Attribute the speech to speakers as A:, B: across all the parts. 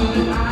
A: เ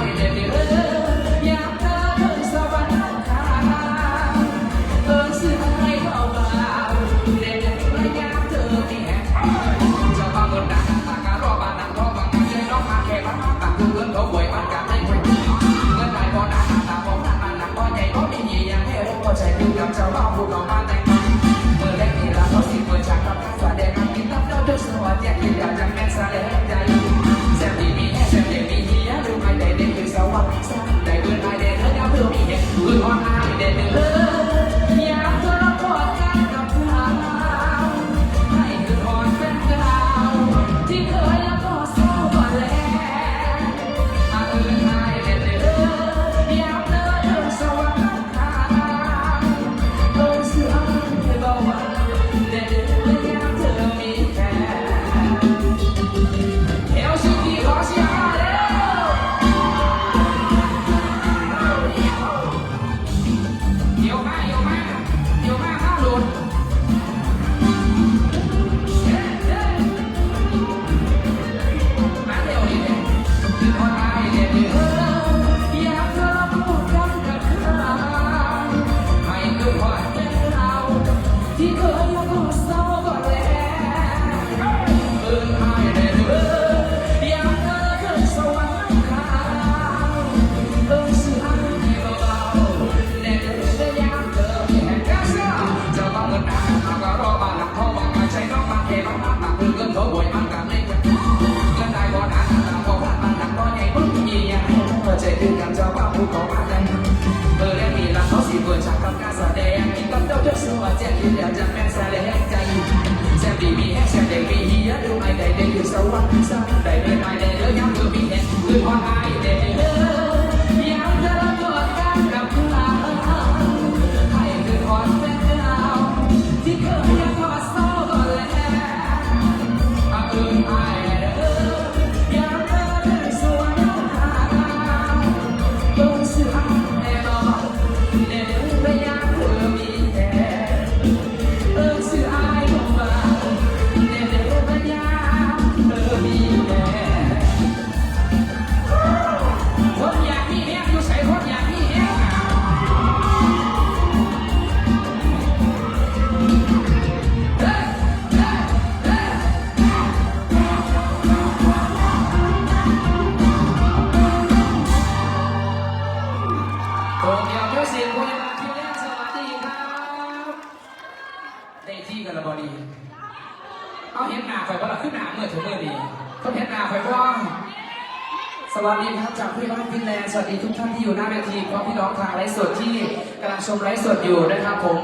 A: สวัสดีครับจากพี่น้องฟินแลนด์สวัสดีทุกท่านที่อยู่หน้าเวทีพร้อมพี่น้องทางไลฟ์สดที่กำลังชมไลฟ์สดอยู่นะครับผม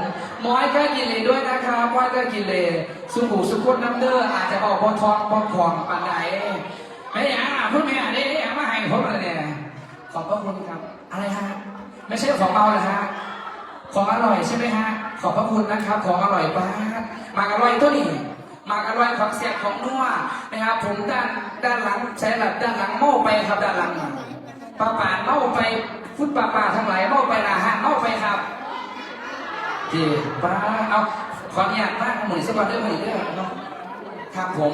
A: มอยก็กินเลยด้วยนะครับมอยก็กินเลยสุขุสุขุนน้ำเด้ออาจจะออกบอทองบอทองปันไหนไม่อยากอะพูดไม่อยากได้ได้อยากมาให้ผมเลยเนี่ยขอบพระคุณครับอะไรฮะไม่ใช่ของเบานะฮะของอร่อยใช่ไหมฮะขอบพระคุณนะครับ ของอร่อยมามากอร่อยตัวนี้ มากอร่อยของเสียบของนัวนะครับผมด้านด้านหลังใช้แบบด้านหลังเมาไปครับด้านหลังป้าป่านเมาไปฟุตป้าป่าทั้งหลายเมาไปนะฮะเมาไปครับดีป้าเอาขออนุญาตบ้าหมุนสักวันเรื่องมาอีกเรื่องเนาะครับผม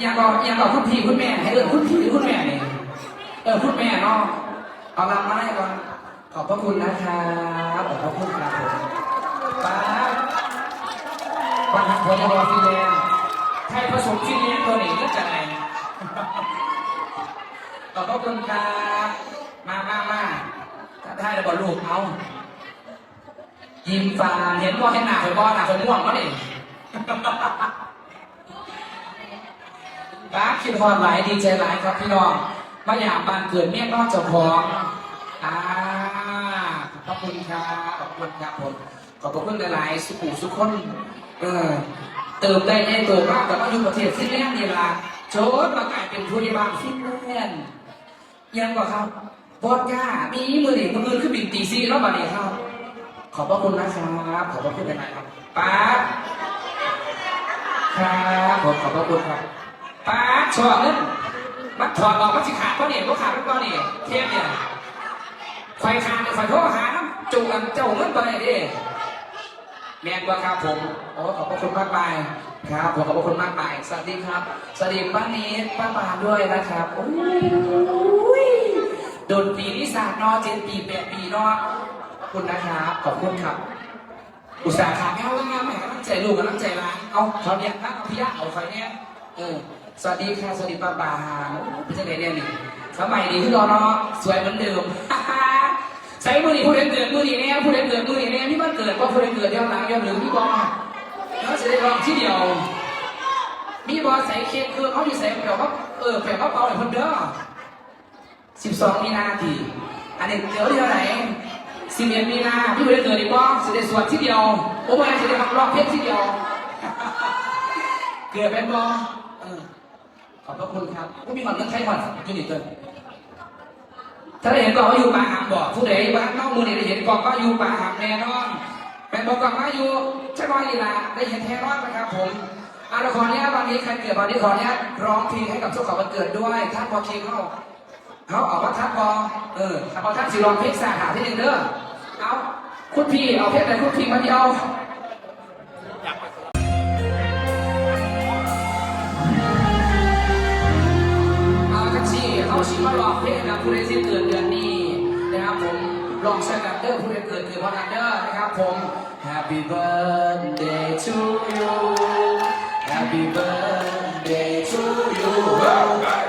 A: อยากบอกอยากบอกคุณพี่คุณแม่ ให้เอิญคุณพี่คุณแม่เนี่ยเออคุณแม่เนาะเอาลำมาให้ก่อนขอบพระคุณนะครับขอบพระคุณครับผมป้า วันหักพยาบาลฟีแลนด์ไทยผสมฟีแลนด์ตัวนี้ก็จะไงขอบพระคุณครับมามามาถ้าได้แล้วบอกลูกเอายิ้มฟาเห็นว่าเห็นหน้าคอยบ้อหน้าคอยม่วงก็นี่ป้าคิดฮอนหลายดีใจหลายครับพี่น้องมาอยากบานเกิดเมียนอกเจ้าของอ่าขอบคุณครับขอบคุณครับผมขอบคุณหลายๆสุขุสุขคน เออเติมได้ในตัวมากแต่ว่าอยู่ประเทศฟินแลนด์นี่ล่ะโจนมากลายเป็นผู้ที่บ้านฟินแลนด์ยังบอกครับบอดก้ามีมือหนึ่งมือขึ้นบินตีซีแล้วบัดนี้ครับ ขอบพระคุณนะครับขอบพระคุณหลายๆครับป้าครับผมขอบพระคุณครับป้าชอบเล่นมันถอดออกมันสิขาดเพราะเนี่ยก็ขาดเพราะเนี่ยเทียบเนี่ยไฟขาดไฟโทรหาน้ำจูงกันเจ้าเงินไปดิ แมนว่าครับผมโอ้ขอบพระคุณมากมายครับผมขอบพระคุณมากมายสวัสดีครับ สวัสดีป้านี้ป้าบานด้วยนะครับโอ้ยโดนปีนิสานอเจนปีแปดปีนอขอบคุณนะครับขอบคุณครับ อุตสาห์ขาแก้วงามแหมตั้งใจลูกกับตั้งใจร้านเอาเขาเนี่ยนั่งเอาพี่ยะเอาไฟเนี่ยเออสวัสดีค่ะสวัสดีป้าบานเป็นจังไงเนี่ยนี่สมัยนี้ที่รอเนาะสวยเหมือนเดิม นี่ผู้เล่นเกิดมือนี่เนี่ยผู้เล่นเกิดมือนี่เนี่ยพี่บ้านเกิดว่าผู้เล่นเกิดเดียวหลังเดียวหรือพี่บอลแล้วจะได้ลองที่เดียว มีบอลใส่เค้กคือเขาที่ใส่แบบว่าเออแบบว่าเป่าให้คนเด้อสิบสองมีนาทีอันนี้เดี๋ยวเดียวไหนสิบเอ็ดมีนาพี่ไม่ได้เกิดอีกบ่สิได้สวดที่เดียวโอ้ไม่สิได้ขับรอบเพชรที่เดียว เกิดเป็นบ่เออขอบพระคุณครับผู้มีความตั้งใจหมดจุนิเกิน ถ้าได้เห็นกองว่าอยู่ป่าหามบ่ผู้ใดบ้านนอกมือนี่ได้เห็นกองก็อยู่ป่าหามแน่นอนแม่บอกกองว่าอยู่ช่ไหมอีละได้เห็นแท้รอดไหมครับผมอาละครเนี้ยวันนี้ใครเกิดวันนี้ขอเนี้ยร้องเพลงให้กับเจ้าของวันเกิดด้วยท่านพอเคเข้าเขาเอาว่าทักบอเออถ้าพอทักสิลองเพลงสาหาที่หนึ่งเด้อเอาคุณพี่เอาเพลงไหนคุณพี่มาเดียว ชิมาลองเพลงนะผู้ใดที่เกิดเดือนนี้นะครับผมลองเช้กันเด้อผู้ใดเกิดเดือนวันนั้นเด้อนะครับผม Happy birthday to you Happy birthday to you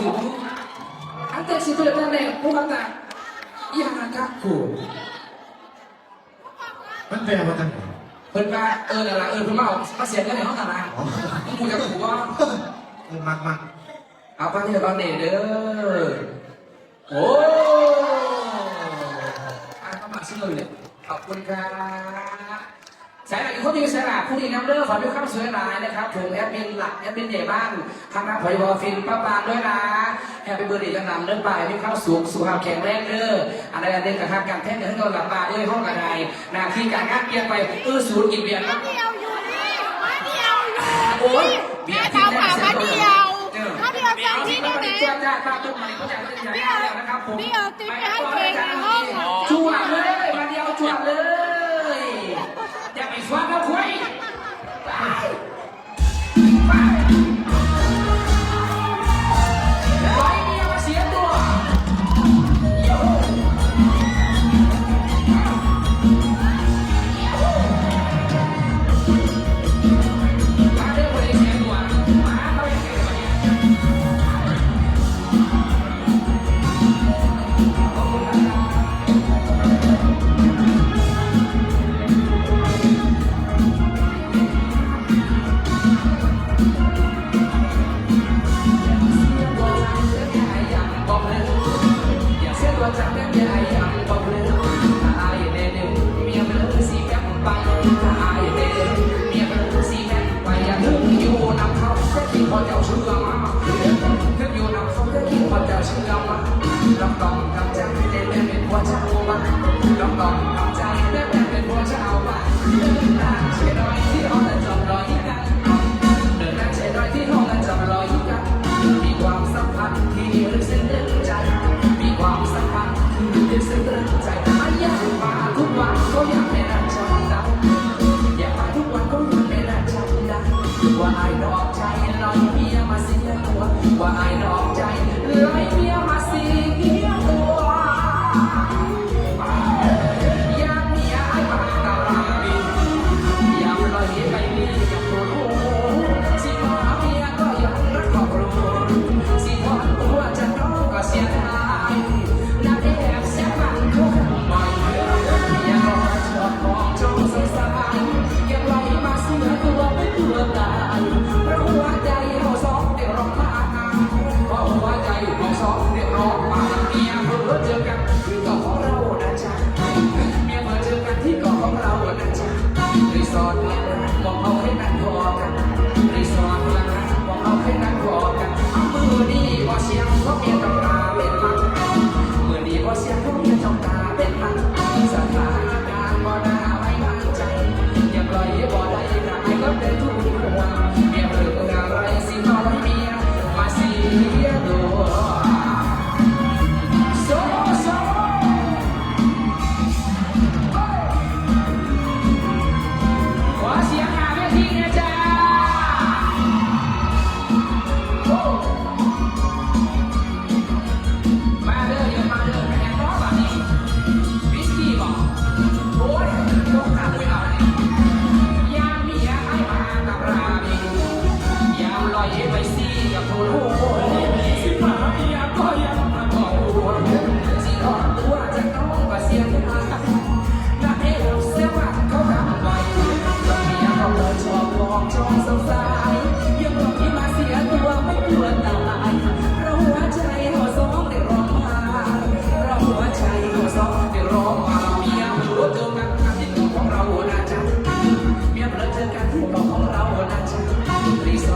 A: ถึงอันเตสิทุเรียนท่านเนี่ยผู้อาตาอีหากับขู่
B: มันเป็นอะไรกัน
A: เพิ่นว่าเออนั่นล่ะเออเพิ่นมาเอามาเสียเงินในห้องตารางมึงกูจะขู่ว่า
B: เออมักมัก
A: เอาไปที่ตอนเด็กเด้อโอ้อะเข้ามาซื้อเลยขอบคุณครับ คนที่มีสายหลักผู้ดีน้ำเด้อขอดูข้ามสวยหลายนะครับผมแอดมินหลักแอดมินใหญ่บ้านคณะพยบฟินป้าปานด้วยนะแฮปปี้เบอร์ดี้จังนำเดินไปมีข้าวสุขสุขภาพแข็งแรงเด้ออะไรอันเด่นกับทางการแพทย์เดินเราหลับตาเอ้ยห้องกระไดหน้าที่การงานเปลี่ยนไปเออศูนย์กินเบียร์นะ
C: เดียวอยู่นี่มาเดียวอยู่
A: โอ้ย
C: แม่ถามหามาเดียวมาเดียวจังที่ได้ไหม
A: เจ้าจ้าป้าตุ้มมันก็จะเป็นอย่างนี้แล้วนะครับผม
C: พี่เอาติ๊บไปให้เก่งในห้อง
A: จวดเลยมาเดียวจวดเลย อย่ Argentina, chao.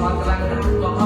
A: อนกำลังนั่งรอ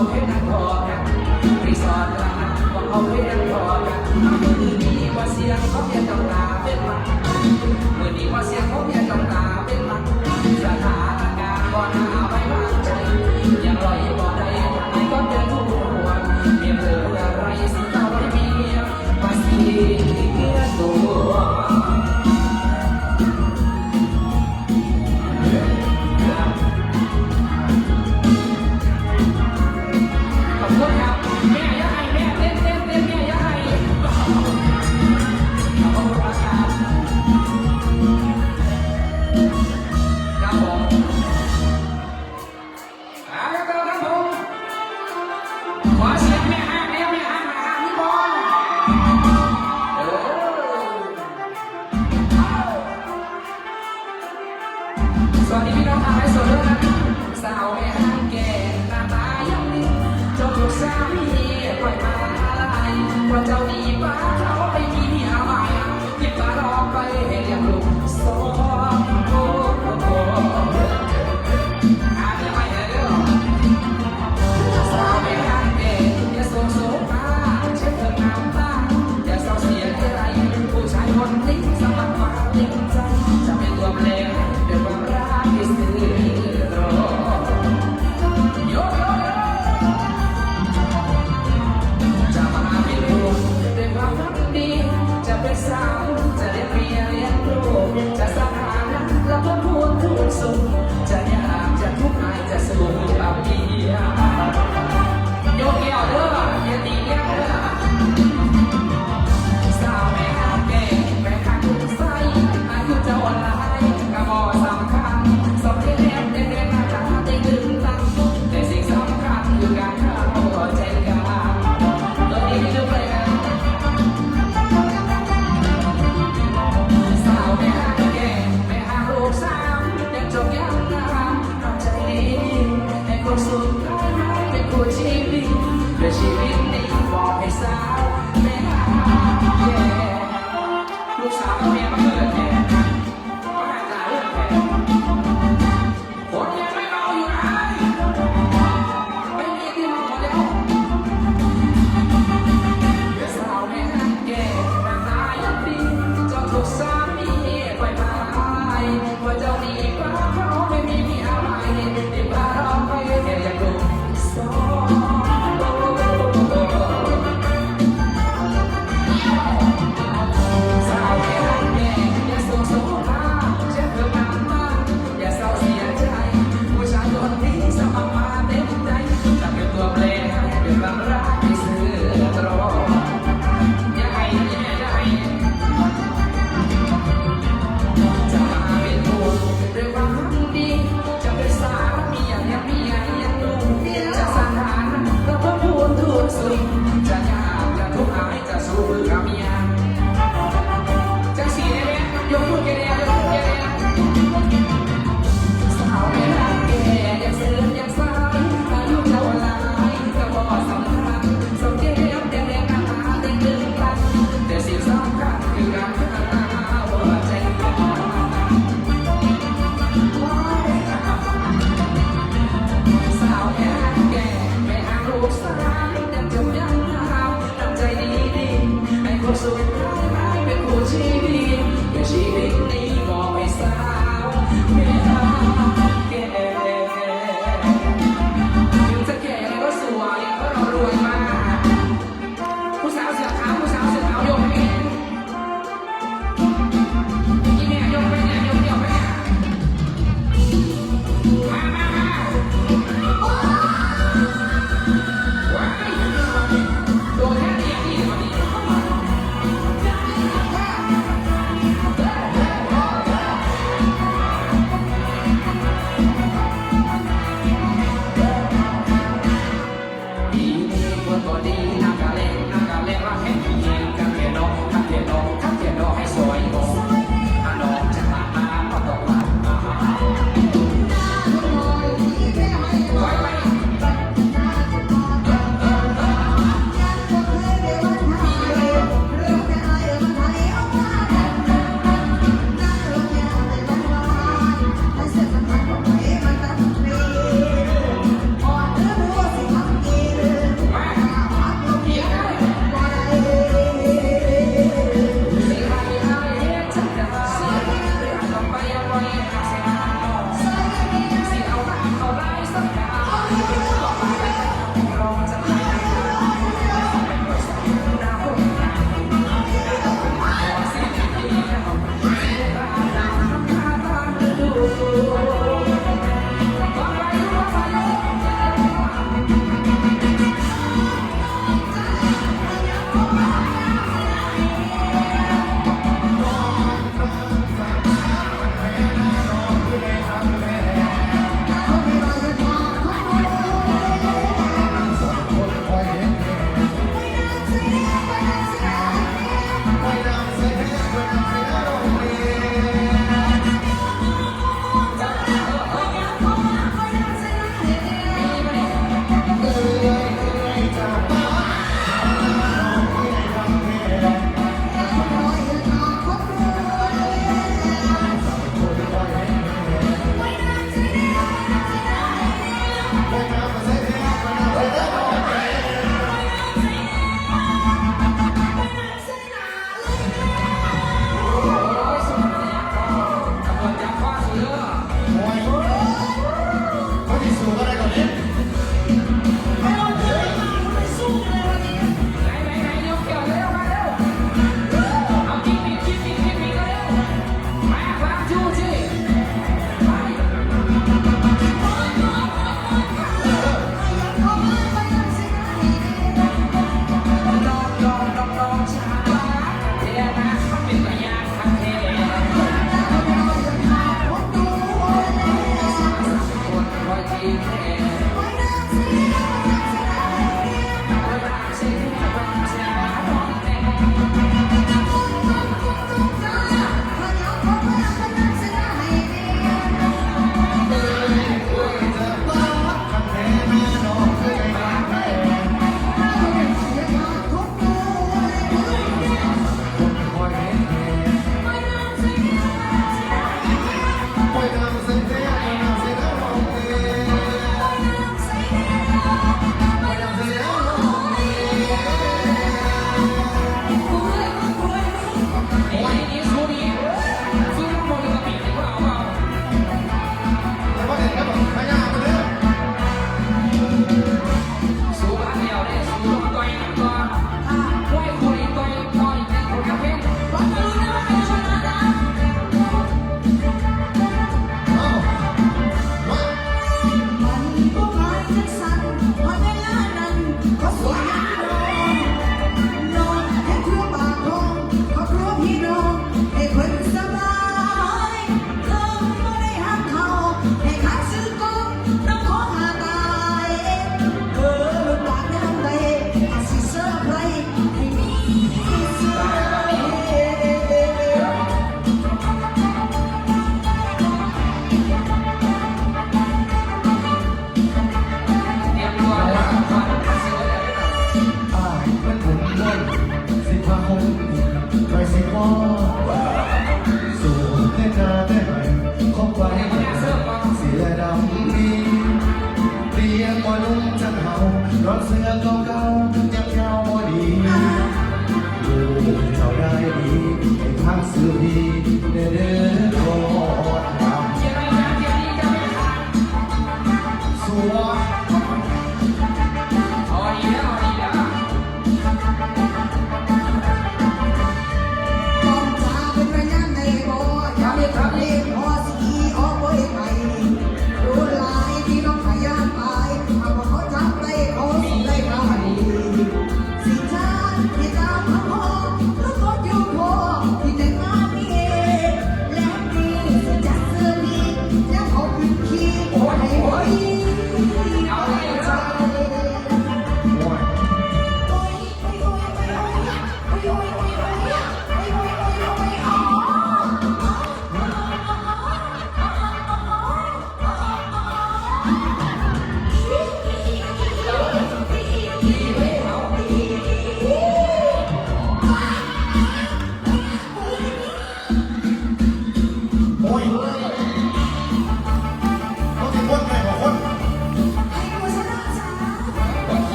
A: พี่ปล่อยมาอะไรเพาะเจ้าหนีฟ้าเขา เมียมาเกิด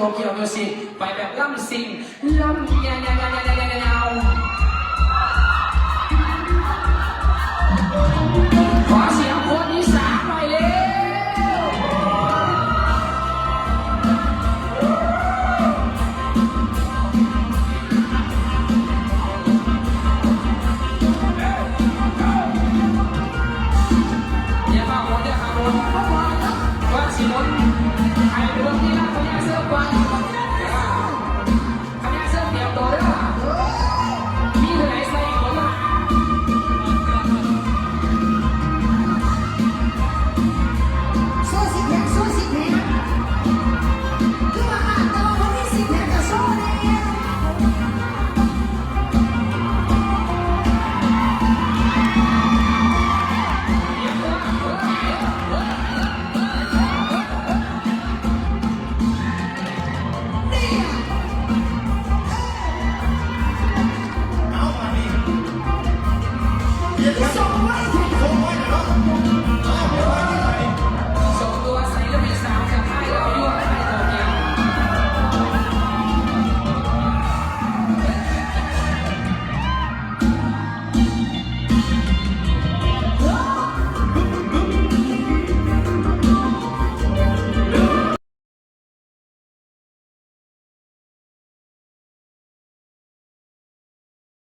A: โตเกียวมิวสิกไปแบบล่ำซิง